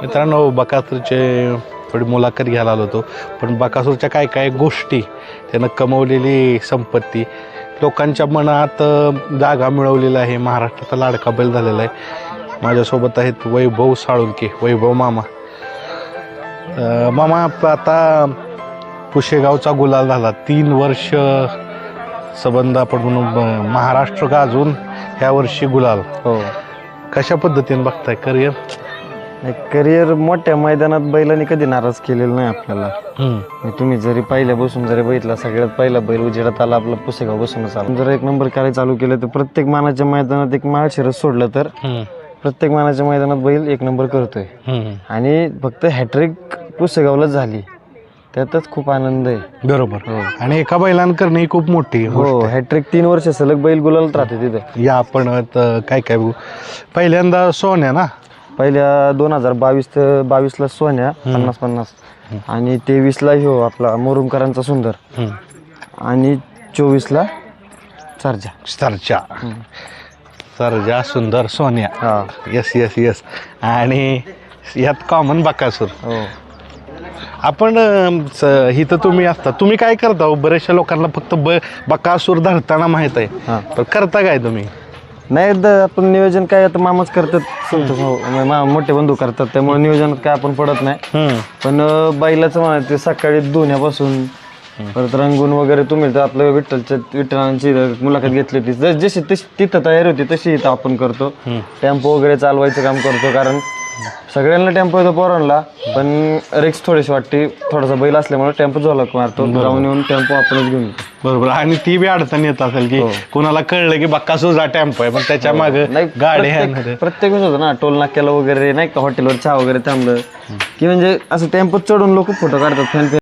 मित्रांनो बकासूरचे थोडी मुलाखत घ्यायला आलो होतो. पण बकासूरच्या काय काय गोष्टी त्यानं कमवलेली संपत्ती लोकांच्या मनात जागा मिळवलेला आहे. महाराष्ट्राचा लाडका बैल झालेला आहे. माझ्यासोबत आहेत वैभव साळुंके वैभव मामा. मामा आता पुशेगावचा गुलाल झाला. तीन वर्ष संबंध आपण म्हणून महाराष्ट्र गाजून ह्या वर्षी गुलाल. हो. कशा पद्धतीने बघताय? करिअर? करिअर मोठ्या मैदानात बैलांनी कधी नाराज केलेलं नाही आपल्याला. तुम्ही जरी पहिल्या बसून जरी बघितला सगळ्यात पहिला बैल उजेडात आला आपला पुसेगाव बसूनच आला. जर एक नंबर करायला चालू केलं तर प्रत्येक मानाच्या मैदानात एक माळशिरस सोडलं तर प्रत्येक मानाच्या मैदानात बैल एक नंबर करतोय. आणि फक्त हॅट्रिक पुसेगावलाच झाली. त्यातच खूप आनंद आहे. बरोबर. आणि एका बैलानं करणे ही खूप मोठी हो हॅट्रिक तीन वर्ष सलग बैल गुलालत राहते तिथे. या आपण काय काय बघू पहिल्यांदा सोन्या ना? पहिल्या दोन हजार बावीस ते बावीसला सोन्या पन्नास पन्नास. आणि तेवीसला ह्यो आपला मुरुमकरांचा सुंदर. आणि चोवीसला चार्जा सरच्या सरजा सुंदर सोन्या. हा. येस येस येस आणि यात कॉमन बकासूर. हो. आपण स- इथं तुम्ही असता. तुम्ही काय करता हो? बऱ्याचशा लोकांना फक्त ब बकासूर धरताना माहीत आहे. हा. पण करता काय तुम्ही? नाही एकदा आपण नियोजन काय आता मामाच करतात संतोष भाऊ, म्हणजे मा- मोठे बंधू करतात त्यामुळे नियोजन काय आपण पडत नाही. पण अं, बैलाचं म्हणा ते सकाळी धुण्यापासून परत रंगून वगैरे तुम्ही तर आपलं विठ्ठलच्या विठ्ठलांची मुलाखत घेतली होती. जस- जशी तशी तिथं तयारी होती तशी इथं आपण करतो. टेम्पो वगैरे चालवायचं काम करतो कारण सगळ्यांना टेम्पो येतो पोरांना पण रिक्स थोडीशी वाटते. थोडासा बैल असल्यामुळे टेम्पो झोलक मारतो. जाऊन येऊन टेम्पो आपणच घेऊन येतो. बरोबर. आणि ती बी अडचण येत असेल की कुणाला कळलं की बक्कासूरचा टेम्पो आहे पण त्याच्यामागे नाही गाडी प्रत्येक- आहे प्रत्येक वेळेस होतं ना टोल नाक्याला वगैरे नाही का हॉटेलवर चहा वगैरे थांबलं. की म्हणजे असं टेम्पोत चढून लोक फोटो काढतात फॅन